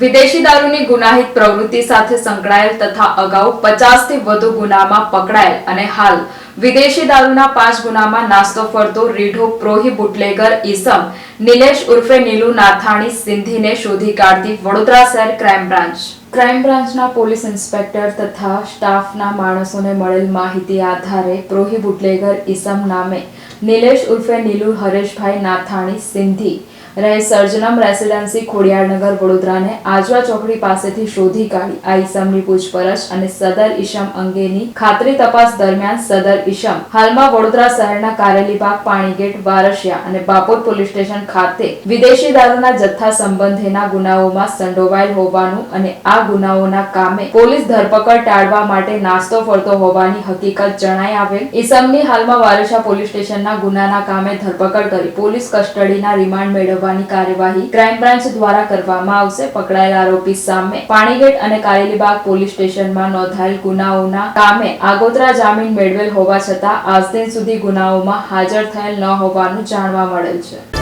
વિદેશી દારૂની ગુનાહિત પ્રવૃત્તિ સાથે સંકળાયેલ તથા અગાઉ પચાસથી વધુ ગુનામાં પકડાયેલ અને હાલ વિદેશી દારૂના પાંચ ગુનામાં નાસ્તો ફરતો રીઢો પ્રોહી બુટલેગર ઈસમ, નિલેશ ઉર્ફે નીલુ નાથાણી સિંધીને શોધી કાઢતી વડોદરા શહેર ક્રાઇમ બ્રાન્ચ. ક્રાઇમ બ્રાન્ચના પોલીસ ઇન્સ્પેક્ટર તથા સ્ટાફના માણસોને મળેલ માહિતી આધારે પ્રોહી બુટલેગર ઈસમ નામે નિલેશ ઉર્ફે નીલુ હરેશભાઈ નાથાણી સિંધી રહે. સર્જનમ રેસિડેન્સી ખોડિયારનગર, વડોદરાને આજવા ચોકડી પાસેથી શોધી કાઢી. આ ઈસમની પૂછપરછ અને સદર ઈસમ અંગેની ખાતરી તપાસ દરમિયાન સદર ઈસમ હાલમાં વડોદરા શહેરના કારેલીબાગ પાણીગેટ, વારસિયા અને બાપોદ પોલીસ સ્ટેશન ખાતે વિદેશી દારૂના જથ્થા સંબંધેના ગુનાઓમાં સંડોવાયેલ હોવાનું અને આ ગુનાઓના કામે પોલીસ ધરપકડ ટાળવા માટે નાસ્તો ફરતો હોવાની હકીકત જણાઈ આવેલ. ઈસમની હાલમાં વારસિયા પોલીસ સ્ટેશનના ગુનાના કામે ધરપકડ કરી પોલીસ કસ્ટડીના રિમાન્ડ મેળવવાની કાર્યવાહી ક્રાઇમ બ્રાન્ચ દ્વારા કરવામાં આવશે. પકડાયેલ આરોપી સામે પાણીગેટ અને કારેલીબાગ પોલીસ સ્ટેશનમાં નોંધાયેલ ગુનાઓના કામે આગોતરા જામીન મેળવેલ હોવા છતાં આજ દિન સુધી ગુનાઓમાં હાજર થયેલ ન હોવાનું જાણવા મળેલ છે.